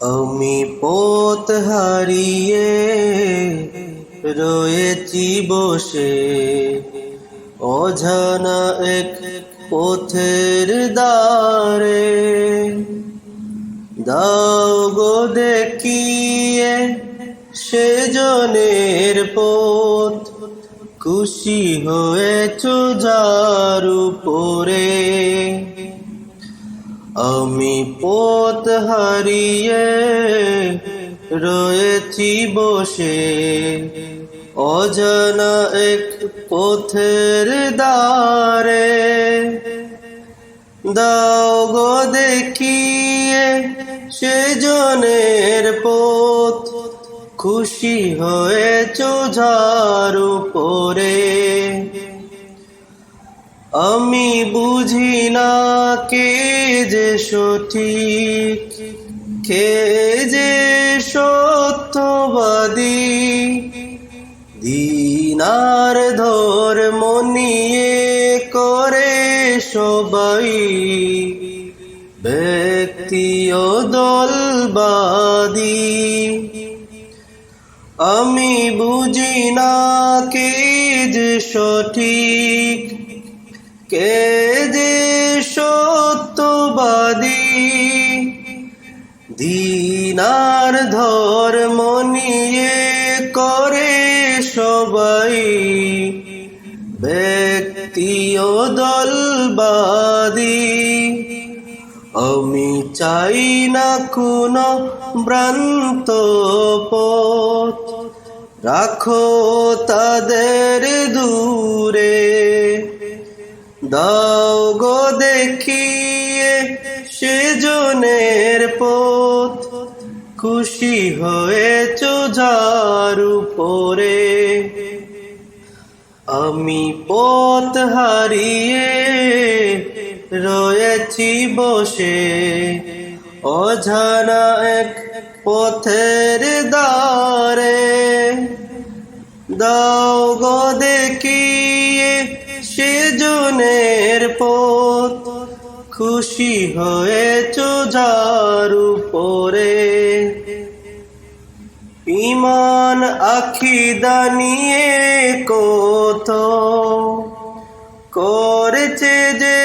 আমি পথ হারিয়ে রয়েছি বসে। অজানা এক পথের দ্বারে। দাও গো দেখিয়ে সেজনের পথ। খুশি হয়েছ যার উপরে। আমি পথ হারিয়ে রয়েছি বসে। অজানা এক পথের দ্বারে। দাও গো দেখিয়ে সেজনের পথ। খুশি হয়েছ যার উপরে আমি বুঝি না কে যে সঠিক, কে যে সত্যবাদী। দিনার ধর মনিয়ে করে সবাই, ব্যক্তি ও দলবাদী। আমি বুঝি না কে যে সঠিক কে যে সত্যবাদী? দিনার ধর মনিয়ে করে সবাই। ব্যক্তি ও দলবাদী। আমি চাই না কোনো ভ্রান্ত পথ। রাখো তাদের দূরে। দাও গো দেখিয়ে সেজনের পথ। খুশি হয়েছ যার উপরে। আমি পথ হারিয়ে রয়েছি বসে। অজানা এক পথের দ্বারে। দাও খুশি হয়েছ যার উপরে। ইমান আখিদা নিয়ে কত করেছে যে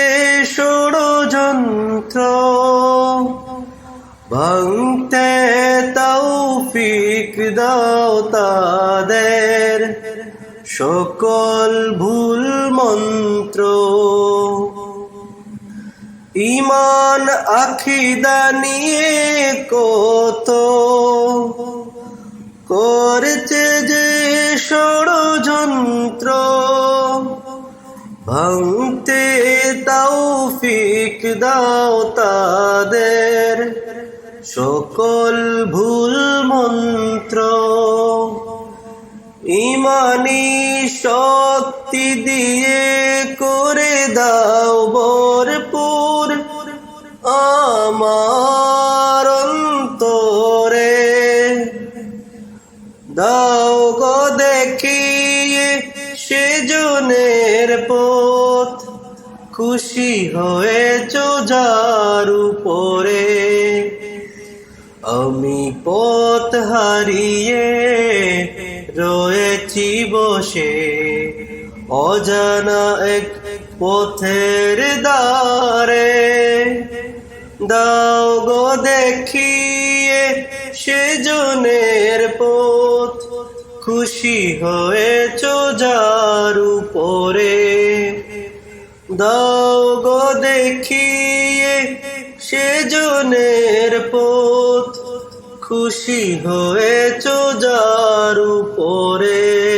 ষড়যন্ত্র। ভাঙতে তৌফিক দাও তাদের। সকল ভুল মন্ত্র। ইমান আখিদা নিয়ে কত? করেছে যে ষড়যন্ত্র, ভাঙতে তৌফিক দাও তাদের সকল ভুল মন্ত্র। ইমানি শক্তি দিয়ে করে দাও দাও গো দেখিয়ে সেজনের পথ। খুশি হয়েছ যার উপরে। আমি পথ হারিয়ে রয়েছি বসে। অজানা এক পথের দ্বারে। দাও গো দেখিয়ে সেজনের পথ। খুশি হয়েছ যার উপরে। দাও গো দেখিয়ে সেজনের পথ। খুশি হয়েছ যার উপরে।